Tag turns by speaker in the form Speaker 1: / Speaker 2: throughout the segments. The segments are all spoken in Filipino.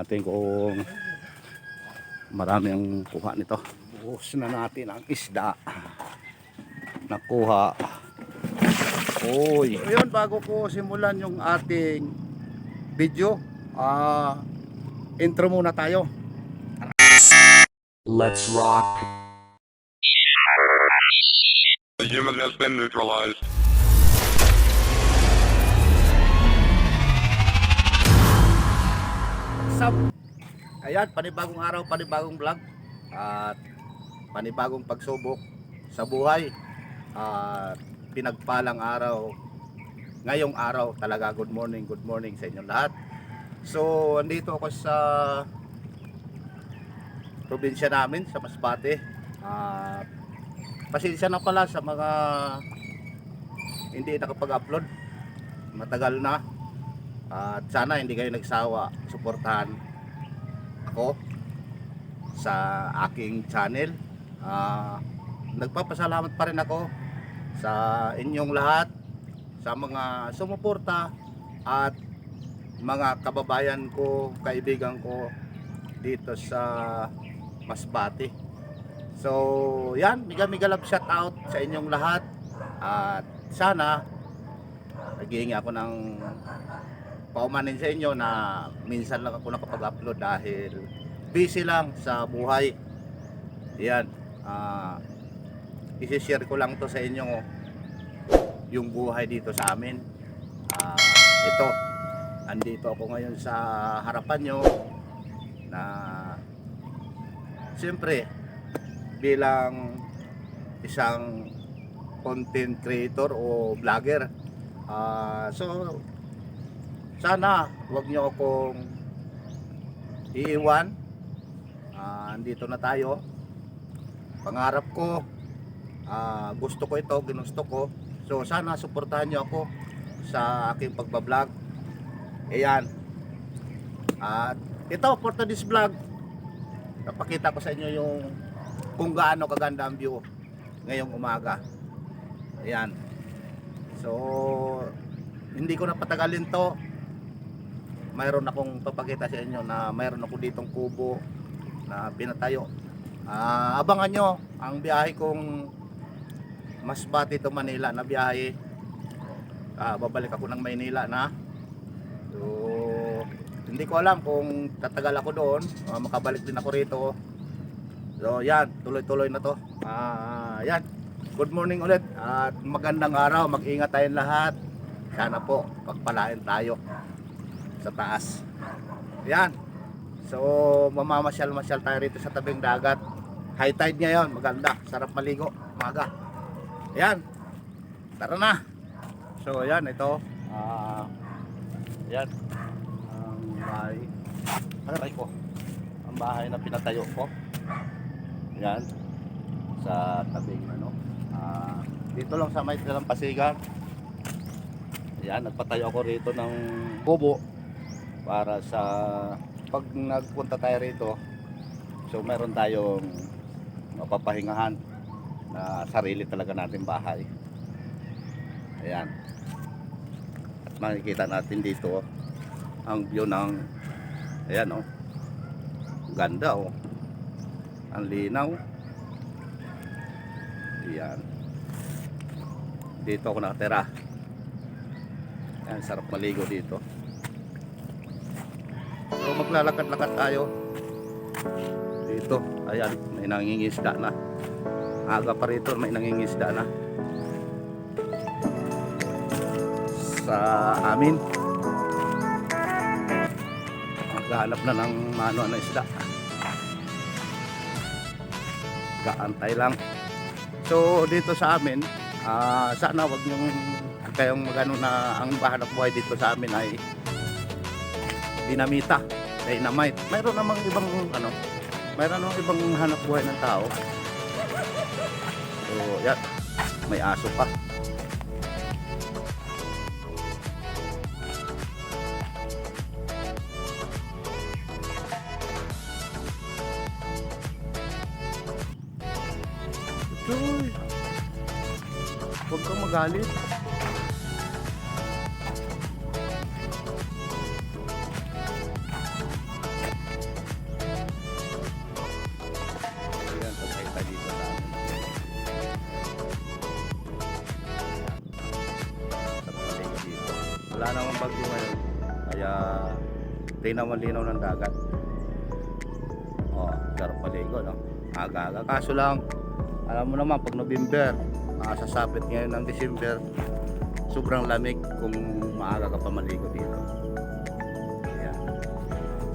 Speaker 1: natin kung marami ang kuha nito. Buhos na natin ang isda. Nakuha. Uy. Ngayon, bago ko simulan yung ating video, ah intro muna tayo.
Speaker 2: Let's rock.
Speaker 3: Human has been neutralized.
Speaker 1: Sup? Ayan, panibagong araw, panibagong vlog. At panibagong pagsubok sa buhay. At pinagpalang araw. Ngayong araw talaga, good morning, good morning sa inyong lahat. So, andito ako sa probinsya namin, sa Masbate. At pasensya na pala sa mga hindi nakapag-upload. Matagal na. At sana hindi kayo nagsawa suportahan ako sa aking channel. Ah, nagpapasalamat pa rin ako sa inyong lahat sa mga sumuporta at mga kababayan ko, kaibigan ko dito sa Masbate. So, yan, mega love shout out sa inyong lahat at sana naghihingi ako ng paumanin sa inyo na minsan lang ako nakapag-upload dahil busy lang sa buhay. Yan. ah isi-share ko lang to sa inyo yung buhay dito sa amin. Ah, ito. Andito ako ngayon sa harapan nyo na siyempre bilang isang content creator o vlogger. Ah, so sana wag niyo akong iiwan. Ah, andito na tayo. Pangarap ko ah, gusto ko ito ginusto ko. So sana suportahan niyo ako sa aking pagbablog. Ayan. At ito for today's vlog napakita ko sa inyo yung kung gaano kaganda ang view ngayong umaga. Ayan. So hindi ko na patagalin to mayroon akong papakita sa inyo na mayroon ako ditong kubo na pinatayo. Ah, abangan nyo ang biyahe kong Masbate to Manila na biyahe. Ah, babalik ako ng Maynila na. So, hindi ko alam kung tatagal ako doon. Ah, makabalik din ako rito. So, yan, tuloy-tuloy na to. Ah, yan. Good morning ulit at magandang araw. Mag-ingat tayong lahat. Sana po pagpalain tayo sa taas. Yan. So, mamamasyal-masyal tayo rito sa tabing dagat. High tide ngayon, maganda. Sarap maligo, maga. Yan. Tara na. So, yan, ito. Ah, yan. Ang bahay. Ano ko? Ang bahay na pinatayo ko. Yan. Sa tabing, ano. Ah, dito lang sa may pasigan. Yan, nagpatayo ako rito ng kubo para sa pag nagpunta tayo rito so meron tayong mapapahingahan na sarili talaga natin bahay. Ayan. At makikita natin dito ang view ng ayan oh. Ganda oh. Ang linaw. Ayan. Dito ako nakatira. Ayan sarap maligo dito maglalakad-lakad tayo. Dito, ayan, may nangingisda na. Aga pa rito, may nangingisda na. Sa amin. Maghanap na ng mano na isda. Gaantay lang. So dito sa amin, ah, sana wag niyong kayong magano na ang bahanap buhay dito sa amin ay dinamita, dynamite. Mayroon namang ibang ano, mayroon namang ibang hanap buhay ng tao. So, yan. May aso pa. Uy! Huwag kang magalit. Naman bagyo ngayon. Kaya tingnan mo linaw ng dagat. Oh, sarap maligo, no? Aga-aga. Kaso lang, alam mo naman, pag November, makasasapit ngayon ng December, sobrang lamig kung maaga ka pa maligo dito. Ayan.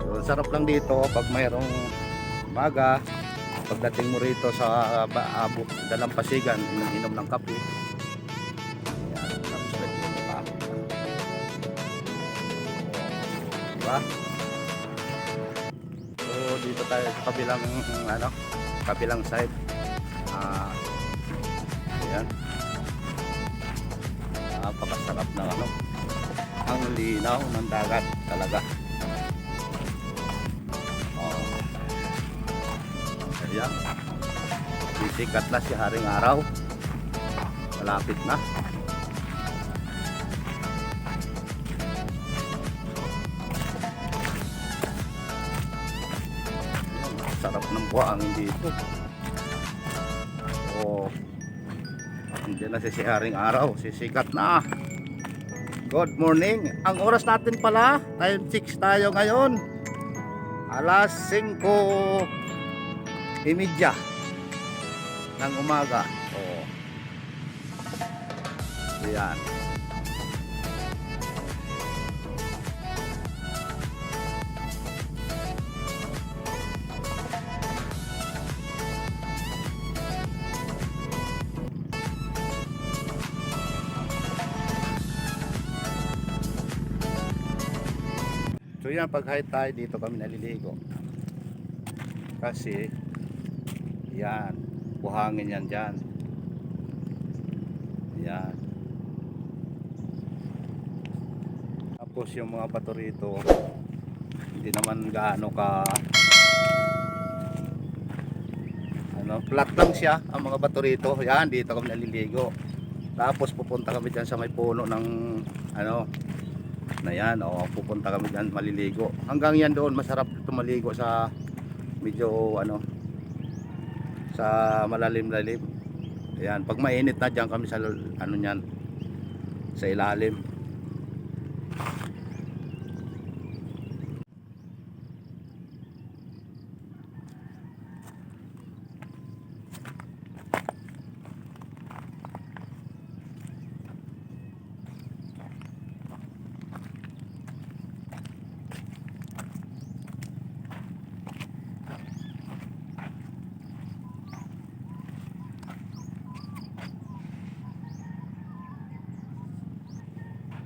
Speaker 1: So, sarap lang dito pag mayroong maga, pagdating mo rito sa uh, dalampasigan, inom-inom ng kape. Diba? So, dito tayo sa kabilang, ano, kabilang side. Ah, ayan. Napakasarap ng ano. Ang linaw ng dagat talaga. Oh. Ayan. Sisikat na si Haring Araw. Malapit na. Sarap ng buhangin dito. Oh. Hindi na si si Haring Araw. Sisikat na. Good morning. Ang oras natin pala, time 6 tayo ngayon. Alas 5 imidya ng umaga. Oo. Ayan. So yan, pag high tide dito kami naliligo. Kasi yan, buhangin yan dyan. Yan. Tapos yung mga bato rito, hindi naman gaano ka ano, flat lang siya ang mga bato rito. Yan, dito kami naliligo. Tapos pupunta kami dyan sa may puno ng ano, na yan, o pupunta kami dyan maliligo. Hanggang yan doon, masarap dito sa medyo ano, sa malalim-lalim. Ayan, pag mainit na dyan kami sa ano niyan, sa ilalim.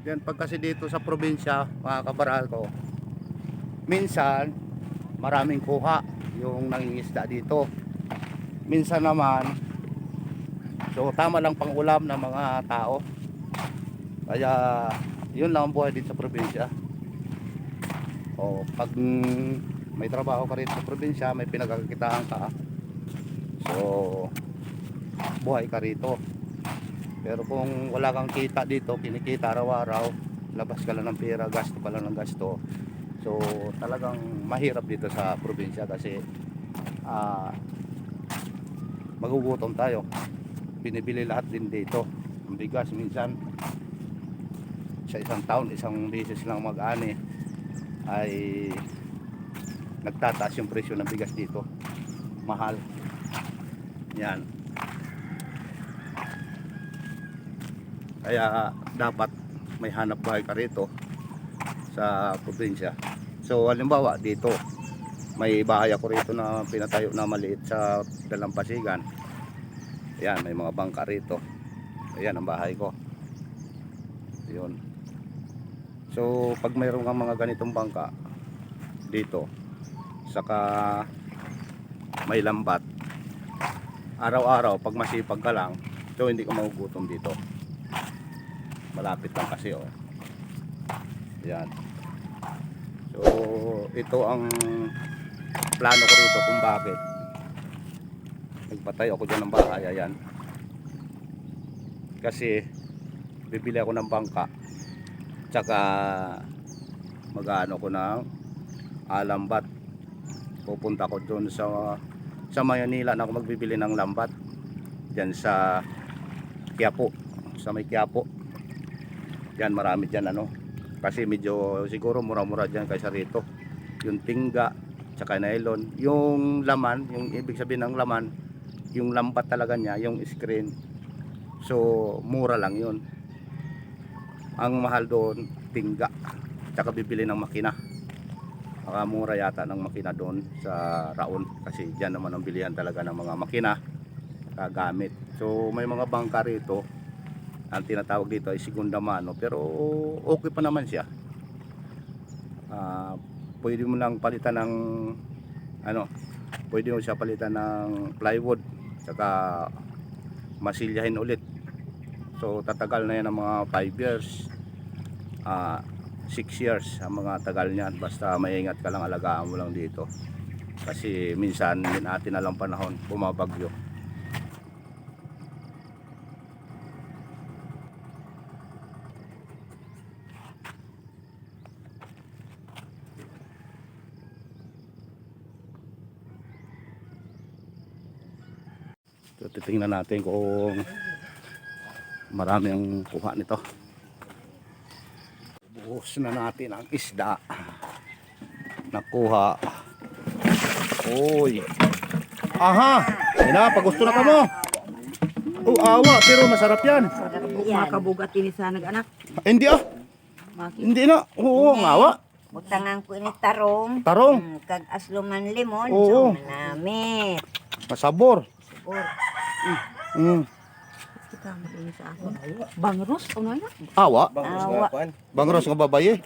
Speaker 1: Yan, pag kasi dito sa probinsya, mga kabaral ko, minsan, maraming kuha yung nangingisda dito. Minsan naman, so tama lang pang ulam ng mga tao. Kaya, yun lang ang buhay dito sa probinsya. O, pag may trabaho ka rito sa probinsya, may pinagkakitaan ka, so, buhay ka rito. Pero kung wala kang kita dito, kinikita araw-araw, labas ka lang ng pera, gasto ka lang ng gasto. So talagang mahirap dito sa probinsya kasi ah magugutom tayo. Binibili lahat din dito. Ang bigas minsan sa isang taon, isang beses lang mag-ani ay nagtataas yung presyo ng bigas dito. Mahal. Yan. Kaya dapat may hanap buhay ka rito sa probinsya. So halimbawa dito may bahay ako rito na pinatayo na maliit sa Dalampasigan. Ayan, may mga bangka rito. Ayan ang bahay ko. Yun. So pag mayroon kang mga ganitong bangka dito saka may lambat araw-araw pag masipag ka lang so hindi ka magugutom dito malapit lang kasi oh. Yan. So, ito ang plano ko rito kung bakit. Nagpatay ako dyan ng bahay, ayan. Kasi, bibili ako ng bangka. Tsaka, mag-ano ko ng alambat. Pupunta ko doon sa sa Maynila na ako magbibili ng lambat. Diyan sa Quiapo. Sa may Quiapo. Yan marami dyan ano. Kasi medyo siguro mura-mura dyan kaysa rito. Yung tingga, tsaka nylon. Yung laman, yung ibig sabihin ng laman, yung lambat talaga niya, yung screen. So, mura lang yun. Ang mahal doon, tingga. Tsaka bibili ng makina. Makamura yata ng makina doon sa Raon. Kasi dyan naman ang bilihan talaga ng mga makina kagamit. So may mga bangka rito ang tinatawag dito ay segunda mano pero okay pa naman siya. Ah, pwede mo lang palitan ng ano, pwede mo siya palitan ng plywood saka masilyahin ulit. So tatagal na yan ng mga 5 years. Ah, 6 years ang mga tagal niyan basta maingat ka lang alagaan mo lang dito. Kasi minsan din natin na lang panahon bumabagyo. So, titingnan natin kung marami ang kuha nito. Buhos na natin ang isda. Nakuha. Uy. Aha! Ina, pag gusto na ka mo. Oh, awa, pero masarap yan.
Speaker 2: Makabugat ini sa nag-anak.
Speaker 1: Hindi ah,
Speaker 2: Maki.
Speaker 1: hindi na. Oo, ang awa.
Speaker 4: Butangan ko ini tarong.
Speaker 1: Tarong.
Speaker 4: Mm, kag asluman limon.
Speaker 1: Oo.
Speaker 4: So, manamit.
Speaker 1: Masabor.
Speaker 4: Or,
Speaker 1: Mm.
Speaker 2: Kita mo ini sa ako. Bangros, ano na?
Speaker 1: Awa.
Speaker 4: awa.
Speaker 1: Bangros nga babaye.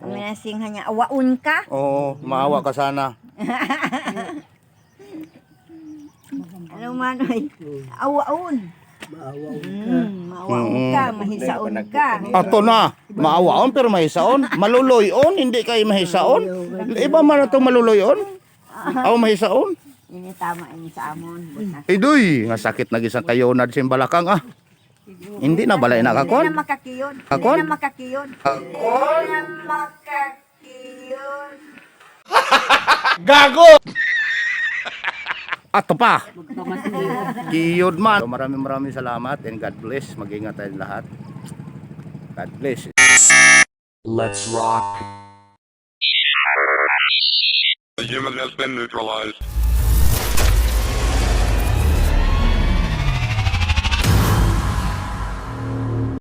Speaker 4: Ang minasinghan niya, awaun ka.
Speaker 1: Oo, maawa ka sana.
Speaker 4: Ano man, oy? Awaun. Mm, maawaon
Speaker 1: Mm.
Speaker 4: ka, mahisaon ka.
Speaker 1: Ato na, maawaon pero mahisaon. Maluloyon, hindi kayo mahisaon. Iba man ito maluloyon. Ako mahisaon.
Speaker 4: Ini tama ini sa amon. Butas.
Speaker 1: Idoy, nga sakit na gisang kayo na sa balakang ah. Hindi na balay na
Speaker 4: Hindi
Speaker 1: kakon.
Speaker 4: na makakiyon.
Speaker 1: Kakon?
Speaker 4: Hindi na makakiyon. Hindi na makakiyon.
Speaker 1: Ato pa. Kiyod man. So, maraming maraming salamat and God bless. Mag-ingat tayong lahat. God bless.
Speaker 3: The human has been neutralized.